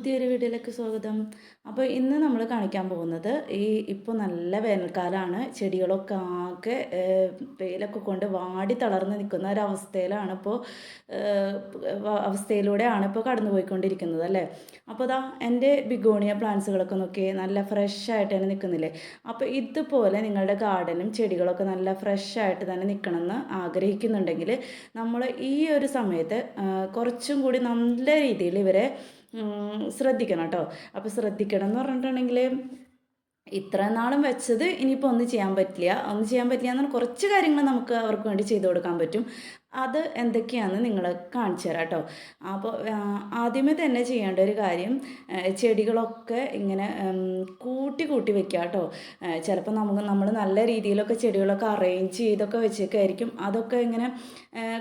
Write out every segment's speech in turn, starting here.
പുതിയൊരു വീഡിയോയിലേക്ക് സ്വാഗതം. അപ്പോൾ ഇന്ന് നമ്മൾ കാണിക്കാൻ പോകുന്നത് ഈ ഇപ്പോൾ നല്ല വേനൽക്കാലമാണ് ചെടികളൊക്കെ ആകെ വെയിലൊക്കെ കൊണ്ട് വാടി തളർന്ന് നിൽക്കുന്ന ഒരവസ്ഥയിലാണ് ഇപ്പോൾ അവസ്ഥയിലൂടെയാണ് ഇപ്പോൾ കടന്നു പോയിക്കൊണ്ടിരിക്കുന്നത് അല്ലേ? അപ്പോൾ ഇതാ എന്റെ ബിഗോണിയ പ്ലാന്റ്സുകളൊക്കെ നോക്കി നല്ല ഫ്രഷ് ആയിട്ട് തന്നെ നിൽക്കുന്നില്ലേ? അപ്പോൾ ഇതുപോലെ നിങ്ങളുടെ ഗാർഡനും ചെടികളൊക്കെ നല്ല ഫ്രഷ് ആയിട്ട് തന്നെ നിൽക്കണമെന്ന് ആഗ്രഹിക്കുന്നുണ്ടെങ്കിൽ നമ്മൾ ഈ ഒരു സമയത്ത് കുറച്ചും കൂടി നല്ല രീതിയിൽ ഇവരെ ശ്രദ്ധിക്കണം കേട്ടോ അപ്പോൾ ശ്രദ്ധിക്കണം എന്ന് പറഞ്ഞിട്ടുണ്ടെങ്കിൽ ഇത്ര നാളും വെച്ചത് ഇനിയിപ്പോൾ ഒന്നും ചെയ്യാൻ പറ്റില്ല. ഒന്നും ചെയ്യാൻ പറ്റില്ല എന്ന് പറഞ്ഞാൽ കുറച്ച് കാര്യങ്ങൾ നമുക്ക് അവർക്ക് വേണ്ടി ചെയ്തു കൊടുക്കാൻ പറ്റും. അത് എന്തൊക്കെയാണെന്ന് നിങ്ങൾ കാണിച്ചു തരാം കേട്ടോ അപ്പോൾ ആദ്യമേ തന്നെ ചെയ്യേണ്ട ഒരു കാര്യം ചെടികളൊക്കെ ഇങ്ങനെ കൂട്ടി കൂട്ടി വെക്കുക കേട്ടോ ചിലപ്പോൾ നമുക്ക് നമ്മൾ നല്ല രീതിയിലൊക്കെ ചെടികളൊക്കെ അറേഞ്ച് ചെയ്തൊക്കെ വെച്ചേക്കായിരിക്കും. അതൊക്കെ ഇങ്ങനെ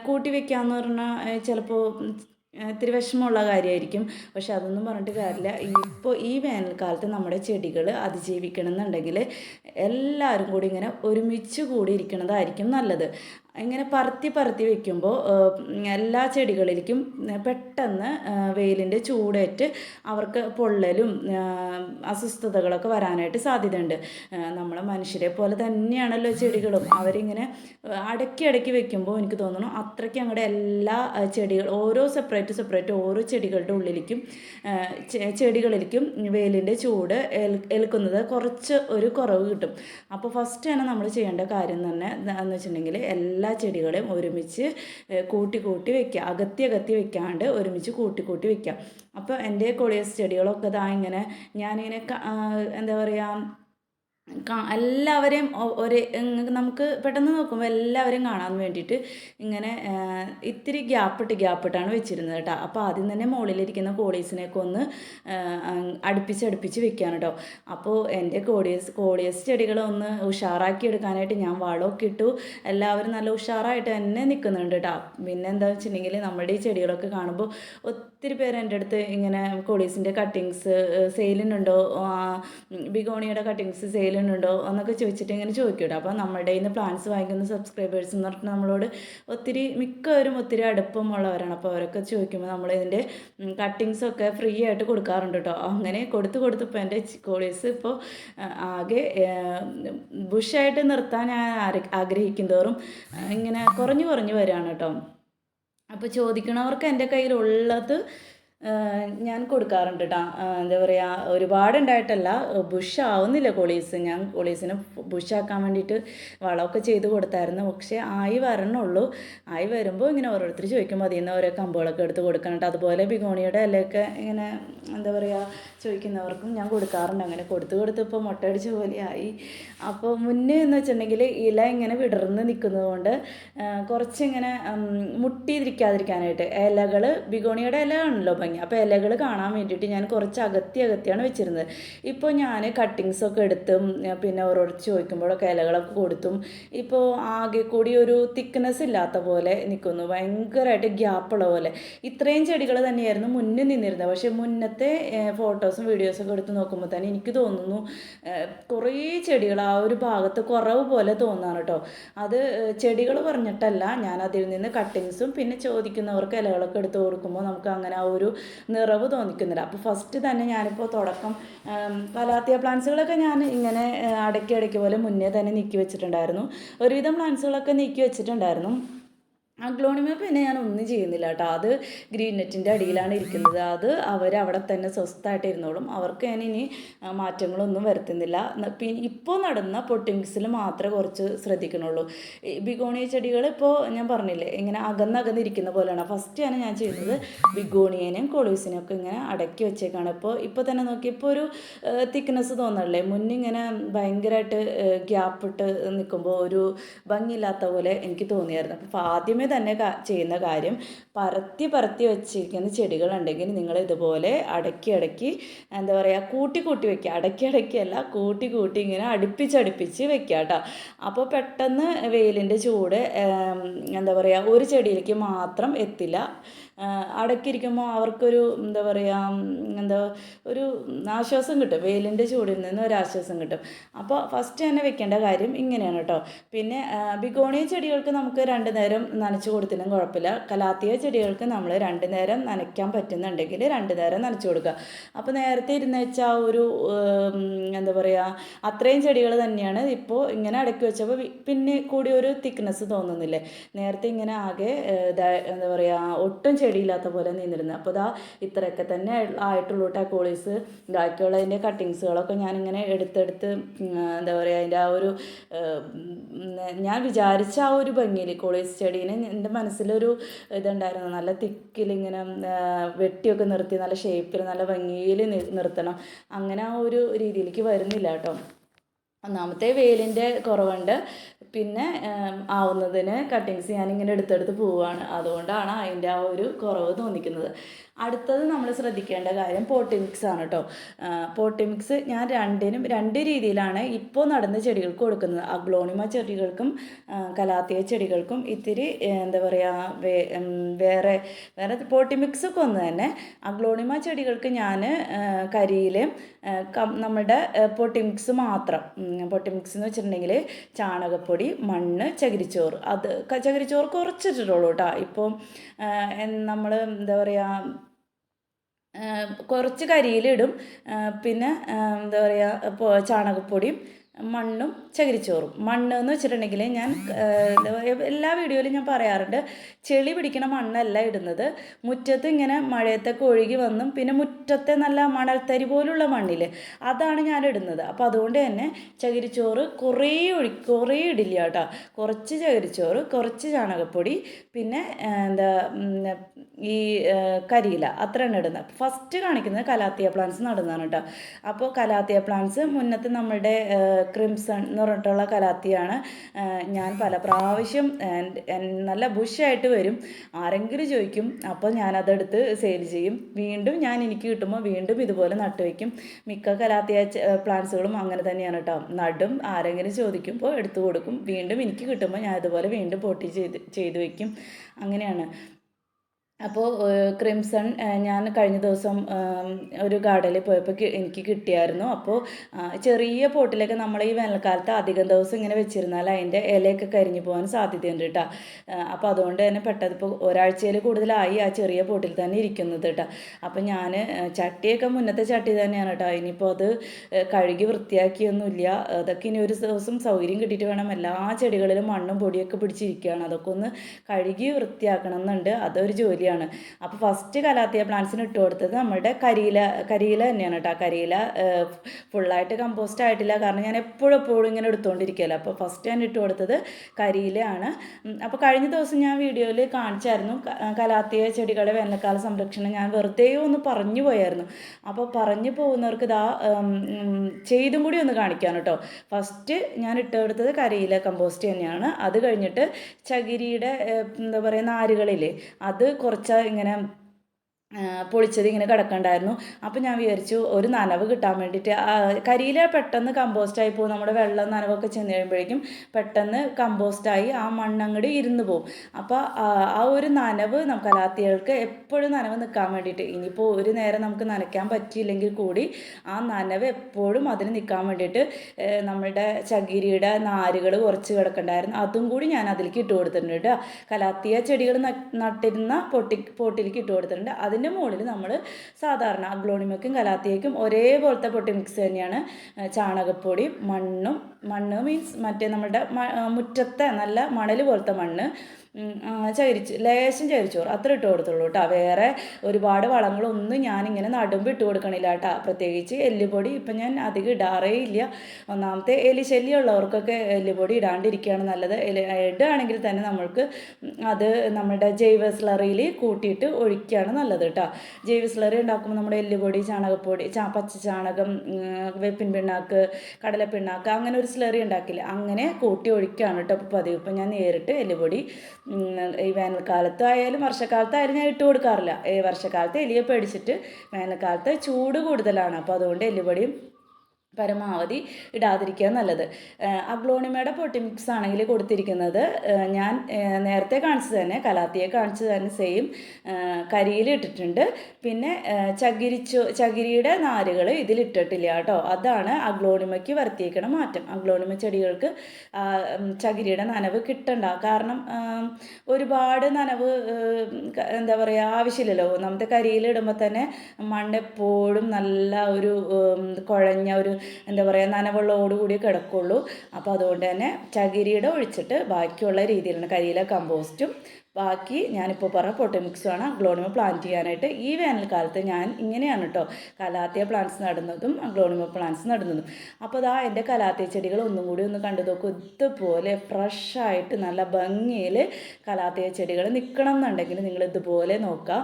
കൂട്ടി വെക്കുക എന്ന് പറഞ്ഞാൽ ചിലപ്പോൾ ഇത്തിരി വിഷമമുള്ള കാര്യമായിരിക്കും. പക്ഷെ അതൊന്നും പറഞ്ഞിട്ട് കാര്യമില്ല. ഇപ്പോൾ ഈ വേനൽക്കാലത്ത് നമ്മുടെ ചെടികൾ അതിജീവിക്കണം എന്നുണ്ടെങ്കിൽ എല്ലാവരും കൂടി ഇങ്ങനെ ഒരുമിച്ച് കൂടി ഇരിക്കുന്നതായിരിക്കും നല്ലത്. ഇങ്ങനെ പറത്തി പറത്തി വെക്കുമ്പോൾ എല്ലാ ചെടികളിലേക്കും പെട്ടെന്ന് വെയിലിന്റെ ചൂടേറ്റ് അവർക്ക് പൊള്ളലും അസ്വസ്ഥതകളൊക്കെ വരാനായിട്ട് സാധ്യതയുണ്ട്. നമ്മളെ മനുഷ്യരെ പോലെ തന്നെയാണല്ലോ ചെടികളും. അവരിങ്ങനെ അടക്കി അടക്കി വെക്കുമ്പോൾ എനിക്ക് തോന്നുന്നു അത്രയ്ക്ക് അങ്ങോട്ട് എല്ലാ ചെടികൾ ഓരോ സെപ്പറേറ്റ് സെപ്പറേറ്റ് ഓരോ ചെടികളുടെ ഉള്ളിലേക്കും ചെടികളിലേക്കും വെയിലിന്റെ ചൂട് ഏൽക്കുന്നത് കുറച്ച് ഒരു കുറവ് കിട്ടും. അപ്പോൾ ഫസ്റ്റ് തന്നെ നമ്മൾ ചെയ്യേണ്ട കാര്യം തന്നെ എന്ന് വെച്ചിട്ടുണ്ടെങ്കിൽ എല്ലാ ചെടികളെയും ഒരുമിച്ച് കൂട്ടി കൂട്ടി വെക്കുക അകത്തി അകത്തി വെക്കാണ്ട് ഒരുമിച്ച് കൂട്ടി കൂട്ടി വെക്കുക അപ്പോൾ എന്റെ കൊളിയസ് ചെടികളൊക്കെ ഇതാ ഇങ്ങനെ ഞാനിങ്ങനെ എന്താ പറയുക എല്ലാവരെയും ഒരേ നമുക്ക് പെട്ടെന്ന് നോക്കുമ്പോൾ എല്ലാവരെയും കാണാൻ വേണ്ടിയിട്ട് ഇങ്ങനെ ഇത്തിരി ഗ്യാപ്പിട്ട് ഗ്യാപ്പിട്ടാണ് വെച്ചിരുന്നത് കേട്ടോ. അപ്പോൾ ആദ്യം തന്നെ മുകളിലിരിക്കുന്ന കോളീസിനെയൊക്കെ ഒന്ന് അടുപ്പിച്ച് അടുപ്പിച്ച് വെക്കുകയാണ് കേട്ടോ. അപ്പോൾ എന്റെ കോളിയസ് കോളിയസ് ചെടികളൊന്ന് ഉഷാറാക്കി എടുക്കാനായിട്ട് ഞാൻ വളമൊക്കെ ഇട്ടു. എല്ലാവരും നല്ല ഉഷാറായിട്ട് തന്നെ നിൽക്കുന്നുണ്ട് കേട്ടോ. പിന്നെ എന്താ വെച്ചിട്ടുണ്ടെങ്കിൽ നമ്മുടെ ഈ ചെടികളൊക്കെ കാണുമ്പോൾ ഒത്തിരി പേര് എന്റെ അടുത്ത് ഇങ്ങനെ കോളീസിന്റെ കട്ടിങ്സ് സെയിലിനുണ്ടോ ബിഗോണിയുടെ കട്ടിങ്സ് സെയിലിനുണ്ടോ എന്നൊക്കെ ചോദിച്ചിട്ട് ഇങ്ങനെ ചോദിക്കൂട്ടോ. കേട്ടോ അപ്പോൾ നമ്മുടെ ഇന്ന് പ്ലാൻസ് വാങ്ങിക്കുന്ന സബ്സ്ക്രൈബേഴ്സ് എന്ന് പറഞ്ഞിട്ട് നമ്മളോട് ഒത്തിരി മിക്കവരും ഒത്തിരി അടുപ്പമുള്ളവരാണ്. അപ്പോൾ അവരൊക്കെ ചോദിക്കുമ്പോൾ നമ്മൾ ഇതിന്റെ കട്ടിങ്സ് ഒക്കെ ഫ്രീ ആയിട്ട് കൊടുക്കാറുണ്ട് കേട്ടോ. അങ്ങനെ കൊടുത്ത് കൊടുത്ത് ഇപ്പോൾ എന്റെ കോളീസ് ഇപ്പോൾ ആകെ ബുഷായിട്ട് നിർത്താൻ ഞാൻ ആഗ്രഹിക്കുന്നതോറും ആഗ്രഹിക്കും തോറും ഇങ്ങനെ കുറഞ്ഞു കുറഞ്ഞു വരികയാണ് കേട്ടോ. അപ്പോൾ ചോദിക്കണവർക്ക് എന്റെ കയ്യിലുള്ളത് ഞാൻ കൊടുക്കാറുണ്ട് കേട്ടോ എന്താ പറയുക ഒരുപാടുണ്ടായിട്ടല്ല ബുഷ് ആവുന്നില്ല കോളീസ്. ഞാൻ കോളീസിന് ബുഷാക്കാൻ വേണ്ടിയിട്ട് വളമൊക്കെ ചെയ്ത് കൊടുത്തായിരുന്നു. പക്ഷേ ആയി വരണുള്ളൂ. ആയി വരുമ്പോൾ ഇങ്ങനെ ഓരോരുത്തർ ചോദിക്കുമ്പോൾ അതിൽ നിന്ന് ഓരോ കമ്പുകളൊക്കെ എടുത്ത് കൊടുക്കണം അതുപോലെ ബിഗോണിയുടെ ഇലയൊക്കെ ഇങ്ങനെ എന്താ പറയുക ചോദിക്കുന്നവർക്കും ഞാൻ കൊടുക്കാറുണ്ട്. അങ്ങനെ കൊടുത്ത് കൊടുത്ത് ഇപ്പോൾ മുട്ടയടിച്ച പോലെയായി. അപ്പോൾ മുന്നേ എന്ന് വെച്ചിട്ടുണ്ടെങ്കിൽ ഇല ഇങ്ങനെ വിടർന്ന് നിൽക്കുന്നത് കൊണ്ട് കുറച്ചിങ്ങനെ മുട്ടിയിരിക്കാതിരിക്കാനായിട്ട് ഇലകൾ ബിഗോണിയുടെ ഇല ആണല്ലോ ഭംഗി അപ്പോൾ ഇലകൾ കാണാൻ വേണ്ടിയിട്ട് ഞാൻ കുറച്ച് അകത്തി അകത്തിയാണ് വെച്ചിരുന്നത്. ഇപ്പോൾ ഞാൻ കട്ടിങ്സൊക്കെ എടുത്തും പിന്നെ ഓരോരുത്തർ ചോദിക്കുമ്പോഴൊക്കെ ഇലകളൊക്കെ കൊടുത്തും ഇപ്പോൾ ആകെ കൂടി ഒരു തിക്നെസ് ഇല്ലാത്ത പോലെ നിൽക്കുന്നു ഭയങ്കരമായിട്ട് ഗ്യാപ്പുള്ള പോലെ. ഇത്രയും ചെടികൾ തന്നെയായിരുന്നു മുന്നിൽ നിന്നിരുന്നത്. പക്ഷേ മുന്നത്തെ ഫോട്ടോസും വീഡിയോസൊക്കെ എടുത്ത് നോക്കുമ്പോൾ തന്നെ എനിക്ക് തോന്നുന്നു കുറേ ചെടികൾ ആ ഒരു ഭാഗത്ത് കുറവ് പോലെ തോന്നാണ് കേട്ടോ അത് ചെടികൾ പറഞ്ഞിട്ടല്ല. ഞാൻ അതിൽ നിന്ന് കട്ടിങ്സും പിന്നെ ചോദിക്കുന്നവർക്ക് ഇലകളൊക്കെ എടുത്ത് കൊടുക്കുമ്പോൾ നമുക്ക് അങ്ങനെ ആ ഒരു നിറവ് തോന്നിക്കുന്നില്ല. അപ്പോൾ ഫസ്റ്റ് തന്നെ ഞാനിപ്പോൾ തുടക്കം പലാത്തിയ പ്ലാന്റ്സുകളൊക്കെ ഞാൻ ഇങ്ങനെ അടക്കി അടക്കി പോലെ മുന്നേ തന്നെ നീക്കി വെച്ചിട്ടുണ്ടായിരുന്നു. ഒരുവിധം പ്ലാന്റ്സുകളൊക്കെ നീക്കി വെച്ചിട്ടുണ്ടായിരുന്നു. അഗ്ലോണിമ പിന്നെ ഞാൻ ഒന്നും ചെയ്യുന്നില്ല കേട്ടോ. അത് ഗ്രീൻ നെറ്റിന്റെ അടിയിലാണ് ഇരിക്കുന്നത്. അത് അവർ അവിടെ തന്നെ സ്വസ്ഥമായിട്ട് ഇരുന്നോളും. അവർക്ക് ഞാൻ ഇനി മാറ്റങ്ങളൊന്നും വരുത്തുന്നില്ല. പിന്നെ ഇപ്പോൾ നടന്ന പൊട്ടിങ്സിൽ മാത്രമേ കുറച്ച് ശ്രദ്ധിക്കണുള്ളൂ. ബിഗോണിയ ചെടികൾ ഇപ്പോൾ ഞാൻ പറഞ്ഞില്ലേ ഇങ്ങനെ അകന്നകന്നിരിക്കുന്ന പോലെയാണ്. ഫസ്റ്റാണ് ഞാൻ ചെയ്യുന്നത് ബിഗോണിയനെയും കൊളീസിനെയും ഒക്കെ ഇങ്ങനെ അടക്കി വെച്ചേക്കാണ്. ഇപ്പോൾ ഇപ്പോൾ തന്നെ നോക്കി ഇപ്പോൾ ഒരു തിക്നെസ് തോന്നണില്ലേ? മുന്നിങ്ങനെ ഭയങ്കരമായിട്ട് ഗ്യാപ്പിട്ട് നിൽക്കുമ്പോൾ ഒരു ഭംഗിയില്ലാത്ത പോലെ എനിക്ക് തോന്നിയായിരുന്നു. അപ്പോൾ ആദ്യമേ തന്നെ ചെയ്യുന്ന കാര്യം പരത്തി പരത്തി വെച്ചിരിക്കുന്ന ചെടികളുണ്ടെങ്കിൽ നിങ്ങൾ ഇതുപോലെ അടക്കി അടക്കി എന്താ പറയുക കൂട്ടി കൂട്ടി വെക്കുക. അടക്കി അടക്കിയല്ല കൂട്ടി കൂട്ടി ഇങ്ങനെ അടുപ്പിച്ചടുപ്പിച്ച് വെക്കുക കേട്ടോ. അപ്പോൾ പെട്ടെന്ന് വെയിലിന്റെ ചൂട് എന്താ പറയുക ഒരു ചെടിയിലേക്ക് മാത്രം എത്തില്ല. അടക്കിയിരിക്കുമ്പോൾ അവർക്കൊരു എന്താ പറയുക എന്താ ഒരു ആശ്വാസം കിട്ടും. വെയിലിന്റെ ചൂടിൽ നിന്ന് ഒരു ആശ്വാസം കിട്ടും. അപ്പോൾ ഫസ്റ്റ് തന്നെ വെക്കേണ്ട കാര്യം ഇങ്ങനെയാണ് കേട്ടോ. പിന്നെ ബിഗോണിയ ചെടികൾക്ക് നമുക്ക് രണ്ട് നേരം നനച്ചു കൊടുത്തിനും കുഴപ്പമില്ല. കലാത്തിയ ചെടികൾക്ക് നമ്മൾ രണ്ട് നേരം നനയ്ക്കാൻ പറ്റുന്നുണ്ടെങ്കിൽ രണ്ട് നേരം നനച്ചു കൊടുക്കുക. അപ്പോൾ നേരത്തെ ഇരുന്ന് വെച്ചാൽ ഒരു എന്താ പറയുക അത്രയും ചെടികൾ തന്നെയാണ് ഇപ്പോൾ ഇങ്ങനെ അടക്കി വെച്ചപ്പോൾ പിന്നെ കൂടി ഒരു തിക്നെസ് തോന്നുന്നില്ലേ? നേരത്തെ ഇങ്ങനെ ആകെ എന്താ പറയുക ഒട്ടും ചെടിയില്ലാത്ത പോലെ നിന്നിരുന്നത് അപ്പോൾ ഇതാ ഇത്രയൊക്കെ തന്നെ ആയിട്ടുള്ളൂ ടാക്കോളീസ് ബാക്കിയുള്ളതിന്റെ കട്ടിങ്സുകളൊക്കെ ഞാനിങ്ങനെ എടുത്തെടുത്ത് എന്താ പറയുക അതിന്റെ ആ ഒരു ഞാൻ വിചാരിച്ച ആ ഒരു ഭംഗിയിൽ കോളീസ് ചെടീനെ എന്റെ മനസ്സിലൊരു ഇതുണ്ടായിരുന്നു. നല്ല തിക്കിലിങ്ങനെ വെട്ടിയൊക്കെ നിർത്തി നല്ല ഷേപ്പിൽ നല്ല ഭംഗിയിൽ നിർത്തണം. അങ്ങനെ ആ ഒരു രീതിയിലേക്ക് വരുന്നില്ല കേട്ടോ. ഒന്നാമത്തെ വെയിലിന്റെ കുറവുണ്ട്. പിന്നെ ആവുന്നതിന് കട്ടിങ്സ് ഞാനിങ്ങനെ എടുത്തെടുത്ത് പോവുകയാണ് അതുകൊണ്ടാണ് അതിന്റെ ആ ഒരു കുറവ് തോന്നിക്കുന്നത്. അടുത്തത് നമ്മൾ ശ്രദ്ധിക്കേണ്ട കാര്യം പോട്ടിമിക്സ് ആണ് കേട്ടോ പോട്ടിമിക്സ് ഞാൻ രണ്ടിനും രണ്ട് രീതിയിലാണ് ഇപ്പോൾ നടന്ന ചെടികൾക്ക് കൊടുക്കുന്നത്. അഗ്ലോണിമ ചെടികൾക്കും കലാത്തിയ ചെടികൾക്കും ഇത്തിരി എന്താ പറയുക വേറെ വേറെ പോട്ടി മിക്സ് ഒക്കെ ഒന്ന് തന്നെ. അഗ്ലോണിമ ചെടികൾക്ക് ഞാൻ കരിയിൽ നമ്മുടെ പോട്ടിമിക്സ് മാത്രം. പൊട്ടി മിക്സ് എന്ന് വെച്ചിട്ടുണ്ടെങ്കിൽ ചാണകപ്പൊടി മണ്ണ് ചകിരിച്ചോറ്. അത് ചകിരിച്ചോറ് കുറച്ചിട്ടുള്ളൂ കേട്ടോ ഇപ്പം നമ്മൾ എന്താ പറയുക കുറച്ച് കരിയിലിടും. പിന്നെ എന്താ പറയുക ചാണകപ്പൊടിയും മണ്ണും ചകിരിച്ചോറും മണ്ണ് എന്ന് വെച്ചിട്ടുണ്ടെങ്കിൽ ഞാൻ എല്ലാ വീഡിയോയിലും ഞാൻ പറയാറുണ്ട്. ചെളി പിടിക്കണ മണ്ണല്ല ഇടുന്നത്. മുറ്റത്ത് ഇങ്ങനെ മഴയത്തൊക്കെ ഒഴുകി വന്നും പിന്നെ മുറ്റത്തെ നല്ല മണൽത്തരി പോലുള്ള മണ്ണിൽ അതാണ് ഞാൻ ഇടുന്നത്. അപ്പോൾ അതുകൊണ്ട് തന്നെ ചകിരിച്ചോറ് കുറേ ഒഴി കുറേ ഇടില്ല കേട്ടോ. കുറച്ച് ചകിരിച്ചോറ് കുറച്ച് ചാണകപ്പൊടി പിന്നെ എന്താ ഈ കരിയില അത്ര അത്രയാണ് ഇടുന്നത്. ഫസ്റ്റ് കാണിക്കുന്നത് കലാത്തിയ പ്ലാന്റ്സ് നടുന്നതാണ് കേട്ടോ. അപ്പോൾ കലാത്തിയ പ്ലാന്റ്സ് മുന്നത്തെ നമ്മളുടെ ക്രിംസൺ എന്ന് പറഞ്ഞിട്ടുള്ള കലാത്തിയാണ്. ഞാൻ പല പ്രാവശ്യം നല്ല ബുഷായിട്ട് വരും. ആരെങ്കിലും ചോദിക്കും അപ്പോൾ ഞാനതെടുത്ത് സെയിൽ ചെയ്യും. വീണ്ടും ഞാൻ എനിക്ക് കിട്ടുമ്പോൾ വീണ്ടും ഇതുപോലെ നട്ടുവെക്കും മിക്ക കലാത്തിയ പ്ലാന്റ്സുകളും അങ്ങനെ തന്നെയാണ് കേട്ടോ നടും ആരെങ്കിലും ചോദിക്കുമ്പോൾ എടുത്തു കൊടുക്കും. വീണ്ടും എനിക്ക് കിട്ടുമ്പോൾ ഞാൻ ഇതുപോലെ വീണ്ടും പൊട്ടി ചെയ്ത് ചെയ്തു വയ്ക്കും അങ്ങനെയാണ്. അപ്പോൾ ക്രിംസൺ ഞാൻ കഴിഞ്ഞ ദിവസം ഒരു ഗാർഡനിൽ പോയപ്പോൾ എനിക്ക് കിട്ടിയായിരുന്നു. അപ്പോൾ ചെറിയ പോട്ടിലൊക്കെ നമ്മൾ ഈ വേനൽക്കാലത്ത് അധികം ദിവസം ഇങ്ങനെ വെച്ചിരുന്നാൽ അതിന്റെ ഇലയൊക്കെ കരിഞ്ഞു പോകാൻ സാധ്യതയുണ്ട് കേട്ടോ അപ്പോൾ അതുകൊണ്ട് തന്നെ പെട്ടത് ഇപ്പോൾ ഒരാഴ്ചയിൽ കൂടുതലായി ആ ചെറിയ പോട്ടിൽ തന്നെ ഇരിക്കുന്നത് കേട്ടോ അപ്പോൾ ഞാൻ ചട്ടിയൊക്കെ മുന്നത്തെ ചട്ടി തന്നെയാണ് കേട്ടോ ഇനിയിപ്പോൾ അത് കഴുകി വൃത്തിയാക്കിയൊന്നുമില്ല. അതൊക്കെ ഇനി ഒരു ദിവസം സൗകര്യം കിട്ടിയിട്ട് വേണം എല്ലാ ചെടികളിലും മണ്ണും പൊടിയൊക്കെ പിടിച്ചിരിക്കുകയാണ്. അതൊക്കെ ഒന്ന് കഴുകി വൃത്തിയാക്കണം എന്നുണ്ട് അതൊരു ജോലിയാണ് ചെടിയാണ് അപ്പോൾ ഫസ്റ്റ് കലാത്തിയ പ്ലാന്റ്സിന് ഇട്ട് കൊടുത്തത് നമ്മുടെ കരിയില കരിയില തന്നെയാണ് കേട്ടോ കരിയില ഫുള്ളായിട്ട് കമ്പോസ്റ്റ് ആയിട്ടില്ല. കാരണം ഞാൻ എപ്പോഴും എപ്പോഴും ഇങ്ങനെ എടുത്തുകൊണ്ടിരിക്കുകയല്ലോ അപ്പോൾ ഫസ്റ്റ് ഞാൻ ഇട്ട് കൊടുത്തത് കരിയിലയാണ്. അപ്പോൾ കഴിഞ്ഞ ദിവസം ഞാൻ വീഡിയോയിൽ കാണിച്ചായിരുന്നു. കലാത്തിയ ചെടികളെ വേനൽക്കാല സംരക്ഷണം ഞാൻ വെറുതെ ഒന്ന് പറഞ്ഞു പോയായിരുന്നു. അപ്പോൾ പറഞ്ഞു പോകുന്നവർക്ക് ഇതാ ചെയ്തും കൂടി ഒന്ന് കാണിക്കാൻ കേട്ടോ ഫസ്റ്റ് ഞാൻ ഇട്ട് കൊടുത്തത് കരിയില കമ്പോസ്റ്റ് തന്നെയാണ്. അത് കഴിഞ്ഞിട്ട് ചകിരിയുടെ എന്താ പറയുക നാരുകളില്ലേ അത് കുറച്ച് കുറച്ച് ഇങ്ങനെ പൊളിച്ചത് ഇങ്ങനെ കിടക്കണ്ടായിരുന്നു. അപ്പോൾ ഞാൻ വിചാരിച്ചു ഒരു നനവ് കിട്ടാൻ വേണ്ടിയിട്ട് കരിയില പെട്ടെന്ന് കമ്പോസ്റ്റായി പോകും. നമ്മുടെ വെള്ളം നനവൊക്കെ ചെന്ന് കഴിയുമ്പോഴേക്കും പെട്ടെന്ന് കമ്പോസ്റ്റായി ആ മണ്ണങ്ങട് ഇരുന്ന് പോകും. അപ്പോൾ ആ ഒരു നനവ് നമുക്ക് അലാത്തികൾക്ക് എപ്പോഴും നനവ് നിൽക്കാൻ വേണ്ടിയിട്ട് ഇനിയിപ്പോൾ ഒരു നേരം നമുക്ക് നനയ്ക്കാൻ പറ്റിയില്ലെങ്കിൽ കൂടി ആ നനവ് എപ്പോഴും അതിന് നിൽക്കാൻ വേണ്ടിയിട്ട് നമ്മളുടെ ചകിരിയുടെ നാരുകൾ കുറച്ച് കിടക്കണ്ടായിരുന്നു. അതും കൂടി ഞാൻ അതിലേക്ക് ഇട്ട് കൊടുത്തിട്ടുണ്ട് കേട്ടോ. കലാത്തിയ ചെടികൾ നട്ടിരുന്ന പൊട്ടി പോട്ടിലേക്ക് ഇട്ട് കൊടുത്തിട്ടുണ്ട്. അതിന് അതിന്റെ മുകളിൽ നമ്മൾ സാധാരണ അഗ്ലോണിമയ്ക്കും കലാത്തിയേക്കും ഒരേപോലത്തെ പൊട്ടി മിക്സ് തന്നെയാണ് ചാണകപ്പൊടി മണ്ണും മണ്ണ് മീൻസ് മറ്റേ നമ്മുടെ മുറ്റത്തെ നല്ല മണൽ പോലത്തെ മണ്ണ് ചകിരിച്ച് ലേശം ചകിരിച്ചോറ് അത്ര ഇട്ട് കൊടുത്തുള്ളൂ കേട്ടോ വേറെ ഒരുപാട് വളങ്ങളൊന്നും ഞാനിങ്ങനെ നടുമ്പ് ഇട്ട് കൊടുക്കണില്ല കേട്ടോ പ്രത്യേകിച്ച് എല്ലുപൊടി ഇപ്പം ഞാൻ അധികം ഇടാറേ ഇല്ല. ഒന്നാമത്തെ എലി ശല്യമുള്ളവർക്കൊക്കെ എല്ലുപൊടി ഇടാണ്ടിരിക്കുകയാണ് നല്ലത്. ഇടുകയാണെങ്കിൽ തന്നെ നമ്മൾക്ക് അത് നമ്മുടെ ജൈവ സ്ലറിയിൽ കൂട്ടിയിട്ട് ഒഴിക്കുകയാണ് നല്ലത് കേട്ടോ ജൈവ സ്ലറി ഉണ്ടാക്കുമ്പോൾ നമ്മുടെ എല്ലുപൊടി ചാണകപ്പൊടി ചാ പച്ച ചാണകം വെപ്പിൻ പിണ്ണാക്ക് കടല പിണ്ണാക്ക് അങ്ങനെ ഒരു സ്ലറി ഉണ്ടാക്കില്ല. അങ്ങനെ കൂട്ടി ഒഴിക്കുകയാണ് കേട്ടോ പതിവ്. ഇപ്പം ഞാൻ നേരിട്ട് എല്ലുപൊടി ഈ വേനൽക്കാലത്തായാലും വർഷക്കാലത്തായാലും ഞാൻ ഇട്ട് കൊടുക്കാറില്ല. ഈ വർഷക്കാലത്ത് എലിയെ പേടിച്ചിട്ട് വേനൽക്കാലത്ത് ചൂട് കൂടുതലാണ്. അപ്പോൾ അതുകൊണ്ട് എല്ലുപൊടിയും പരമാവധി ഇടാതിരിക്കുക നല്ലത്. അഗ്ലോണിമയുടെ പൊട്ടി മിക്സ് ആണെങ്കിൽ കൊടുത്തിരിക്കുന്നത് ഞാൻ നേരത്തെ കാണിച്ചത് തന്നെ കലാത്തിയെ കാണിച്ചു തന്നെ സെയിം കരിയിൽ ഇട്ടിട്ടുണ്ട്. പിന്നെ ചകിരിച്ചു ചകിരിയുടെ നാരുകൾ ഇതിലിട്ടിട്ടില്ല കേട്ടോ. അതാണ് അഗ്ലോണിമയ്ക്ക് വരുത്തിയേക്കണ മാറ്റം. അഗ്ലോണിമ ചെടികൾക്ക് ചകിരിയുടെ നനവ് കിട്ടണ്ട. കാരണം ഒരുപാട് നനവ് എന്താ പറയുക ആവശ്യമില്ലല്ലോ. നമ്മുടെ കരിയിൽ ഇടുമ്പോൾ തന്നെ മണ്ണെപ്പോഴും നല്ല ഒരു കുഴഞ്ഞ ഒരു എന്താ പറയുക നനവുള്ളോടുകൂടി കിടക്കുള്ളൂ. അപ്പോൾ അതുകൊണ്ട് തന്നെ ചകിരിയുടെ ഒഴിച്ചിട്ട് ബാക്കിയുള്ള രീതിയിലാണ് കരിയില കമ്പോസ്റ്റും ബാക്കി ഞാനിപ്പോൾ പറഞ്ഞ പൊട്ടമിക്സുമാണ് അഗ്ലോണിമ പ്ലാന്റ് ചെയ്യാനായിട്ട് ഈ വേനൽക്കാലത്ത് ഞാൻ ഇങ്ങനെയാണ് കേട്ടോ കലാത്തിയ പ്ലാന്റ്സ് നടുന്നതും അഗ്ലോണിമ പ്ലാന്റ്സ് നടുന്നതും. അപ്പോൾ ദാ എന്റെ കലാത്തിയ ചെടികൾ ഒന്നും കൂടി ഒന്ന് കണ്ടു നോക്കും. ഇതുപോലെ ഫ്രഷായിട്ട് നല്ല ഭംഗിയിൽ കലാത്തിയ ചെടികൾ നിൽക്കണം എന്നുണ്ടെങ്കിൽ നിങ്ങൾ ഇതുപോലെ നോക്കുക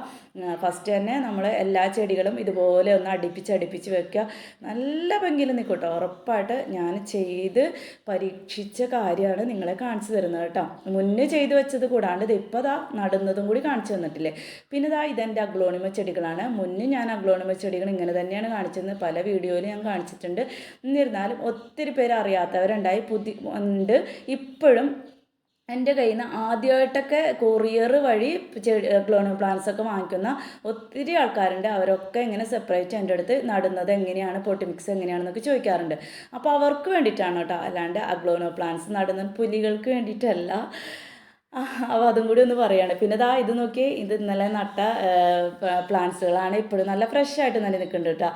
ഫസ്റ്റ് തന്നെ നമ്മൾ എല്ലാ ചെടികളും ഇതുപോലെ ഒന്ന് അടുപ്പിച്ച് അടുപ്പിച്ച് വെക്കുക നല്ല ഭംഗിയിൽ നിൽക്കും കേട്ടോ ഉറപ്പായിട്ട് ഞാൻ ചെയ്ത് പരീക്ഷിച്ച കാര്യമാണ് നിങ്ങളെ കാണിച്ചു തരുന്നത് കേട്ടോ മുന്നേ ചെയ്തു വെച്ചത് കൂടാണ്ട് ഇത് ഇപ്പോൾ ദാ നടുന്നതും കൂടി കാണിച്ചു തന്നിട്ടില്ലേ? പിന്നെ ദാ ഇതെന്റെ അഗ്ലോണിമ ചെടികളാണ്. മുന്നേ ഞാൻ അഗ്ലോണിമ ചെടികൾ ഇങ്ങനെ തന്നെയാണ് കാണിച്ചത്. പല വീഡിയോയിലും ഞാൻ കാണിച്ചിട്ടുണ്ട്. എന്നിരുന്നാലും ഒത്തിരി പേര് അറിയാത്തവരുണ്ടായി. പുതിയ ഉണ്ട്. ഇപ്പോഴും എന്റെ കയ്യിൽ നിന്ന് ആദ്യമായിട്ടൊക്കെ കൊറിയർ വഴി ചെടി ക്ലോണോ പ്ലാന്റ്സ് ഒക്കെ വാങ്ങിക്കുന്ന ഒത്തിരി ആൾക്കാരുണ്ട്. അവരൊക്കെ ഇങ്ങനെ സെപ്പറേറ്റ് എന്റെ അടുത്ത് നടുന്നത് എങ്ങനെയാണ് പൊട്ടി മിക്സ് എങ്ങനെയാണെന്നൊക്കെ ചോദിക്കാറുണ്ട്. അപ്പോൾ അവർക്ക് വേണ്ടിയിട്ടാണ് കേട്ടോ. അല്ലാണ്ട് അഗ്ലോണോ പ്ലാന്റ്സ് നടുന്ന പുലികൾക്ക് വേണ്ടിയിട്ടല്ല. അപ്പോൾ അതും കൂടി ഒന്ന് പറയാണ്. പിന്നെ ദാ ഇത് നോക്കി ഇത് ഇന്നലെ നട്ട പ്ലാന്റ്സുകളാണ്. ഇപ്പോഴും നല്ല ഫ്രഷ് ആയിട്ട് നല്ല നിൽക്കുന്നുണ്ട് കേട്ടോ.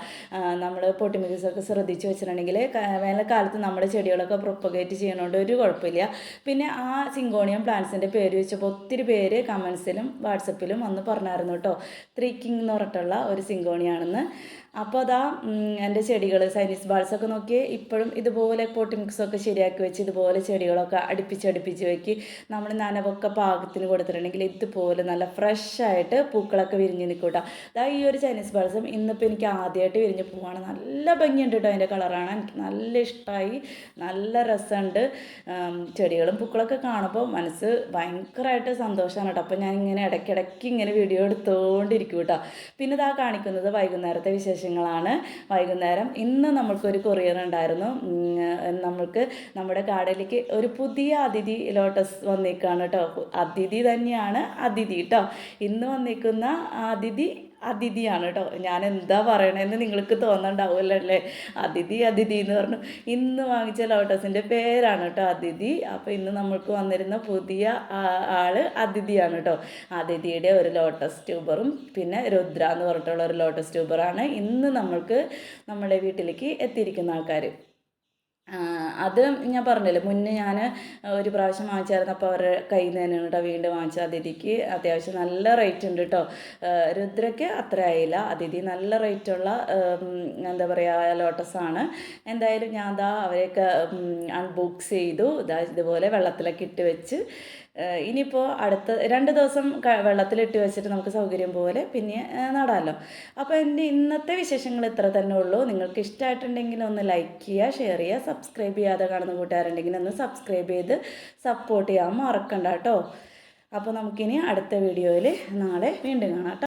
നമ്മൾ പൊട്ടിമിക്സൊക്കെ ശ്രദ്ധിച്ച് വെച്ചിട്ടുണ്ടെങ്കിൽ വേനൽക്കാലത്ത് നമ്മുടെ ചെടികളൊക്കെ പ്രൊപ്പഗേറ്റ് ചെയ്യണോണ്ട് ഒരു കുഴപ്പമില്ല. പിന്നെ ആ സിങ്കോണിയം പ്ലാന്റ്സിന്റെ പേര് വെച്ചപ്പോൾ ഒത്തിരി പേര് കമൻസിലും വാട്സപ്പിലും വന്ന് പറഞ്ഞായിരുന്നു കേട്ടോ. ത്രീ കിങ് എന്ന് പറഞ്ഞിട്ടുള്ള ഒരു സിങ്കോണിയാണെന്ന്. അപ്പോൾ അതാ എന്റെ ചെടികൾ സൈനീസ് ബാൾസ് ഒക്കെ നോക്കി ഇപ്പോഴും ഇതുപോലെ പോട്ടി മിക്സൊക്കെ ശരിയാക്കി വെച്ച് ഇതുപോലെ ചെടികളൊക്കെ അടുപ്പിച്ച് അടുപ്പിച്ച് വെക്കി നമ്മൾ നനവൊക്കെ പാകത്തിന് കൊടുത്തിട്ടുണ്ടെങ്കിൽ ഇതുപോലെ നല്ല ഫ്രഷ് ആയിട്ട് പൂക്കളൊക്കെ വിരിഞ്ഞ് നിൽക്കൂട്ടോ അതാ ഈ ഒരു ചൈനീസ് ബാൾസം ഇന്നിപ്പോൾ എനിക്ക് ആദ്യമായിട്ട് വിരിഞ്ഞ് പോവാണ്. നല്ല ഭംഗിയുണ്ട് കേട്ടോ അതിന്റെ കളറാണ് എനിക്ക് നല്ല ഇഷ്ടമായി നല്ല രസമുണ്ട്. ചെടികളും പൂക്കളൊക്കെ കാണുമ്പോൾ മനസ്സ് ഭയങ്കരമായിട്ട് സന്തോഷമാണ് കേട്ടോ അപ്പോൾ ഞാൻ ഇങ്ങനെ ഇടയ്ക്കിടയ്ക്ക് ഇങ്ങനെ വീഡിയോ എടുത്തുകൊണ്ടിരിക്കും കേട്ടോ പിന്നെ ഇതാ കാണിക്കുന്നത് വൈകുന്നേരത്തെ വിശേഷങ്ങളാണ്. വൈകുന്നേരം ഇന്ന് നമ്മൾക്കൊരു കൊറിയർ ഉണ്ടായിരുന്നു. നമ്മൾക്ക് നമ്മുടെ കാടയിലേക്ക് ഒരു പുതിയ അതിഥി ലോട്ടസ് വന്നേക്കാണ് കേട്ടോ അതിഥി തന്നെയാണ് അതിഥി കേട്ടോ ഇന്ന് വന്നിരിക്കുന്ന അതിഥി അതിഥിയാണ് കേട്ടോ. ഞാൻ എന്താ പറയണതെന്ന് നിങ്ങൾക്ക് തോന്നണ്ടാവുമല്ലോ അല്ലേ അതിഥി അതിഥി എന്ന് പറഞ്ഞു. ഇന്ന് വാങ്ങിച്ച ലോട്ടസിന്റെ പേരാണ് കേട്ടോ അതിഥി. അപ്പോൾ ഇന്ന് നമ്മൾക്ക് വന്നിരുന്ന പുതിയ ആൾ അതിഥിയാണ് കേട്ടോ. അതിഥിയുടെ ഒരു ലോട്ടസ് ട്യൂബറും പിന്നെ രുദ്ര എന്ന് പറഞ്ഞിട്ടുള്ള ഒരു ലോട്ടസ് ട്യൂബറാണ് ഇന്ന് നമ്മൾക്ക് നമ്മുടെ വീട്ടിലേക്ക് എത്തിയിരിക്കുന്ന ആൾക്കാർ അത് ഞാൻ പറഞ്ഞില്ലേ മുന്നേ ഞാൻ ഒരു പ്രാവശ്യം വാങ്ങിച്ചായിരുന്നു. അപ്പോൾ അവരുടെ കയ്യിൽ നിന്ന് തന്നെയാണ് കേട്ടോ വീണ്ടും വാങ്ങിച്ച അതിഥിക്ക്. അത്യാവശ്യം നല്ല റേറ്റ് ഉണ്ട് കേട്ടോ രുദ്രയ്ക്ക് അത്ര ആയില്ല. അതിഥി നല്ല റേറ്റുള്ള എന്താ പറയുക ലോട്ടസാണ് എന്തായാലും ഞാൻ ദാ അവരെയൊക്കെ അൺബോക്സ് ചെയ്തു. ഇതാ ഇതുപോലെ വെള്ളത്തിലൊക്കെ ഇട്ട് വെച്ച് ഇനിയിപ്പോൾ അടുത്ത രണ്ട് ദിവസം വെള്ളത്തിലിട്ട് വെച്ചിട്ട് നമുക്ക് സൗകര്യം പോലെ പിന്നെ നടാമല്ലോ അപ്പോൾ എന്റെ ഇന്നത്തെ വിശേഷങ്ങൾ ഇത്ര തന്നെ ഉള്ളൂ. നിങ്ങൾക്ക് ഇഷ്ടമായിട്ടുണ്ടെങ്കിൽ ഒന്ന് ലൈക്ക് ചെയ്യുക ഷെയർ ചെയ്യുക സബ്സ്ക്രൈബ് ചെയ്യാതെ കാണുന്ന കൂട്ടുകാരുണ്ടെങ്കിൽ ഒന്ന് സബ്സ്ക്രൈബ് ചെയ്ത് സപ്പോർട്ട് ചെയ്യാൻ മറക്കണ്ട കേട്ടോ. അപ്പോൾ നമുക്കിനി അടുത്ത വീഡിയോയിൽ നാളെ വീണ്ടും കാണാം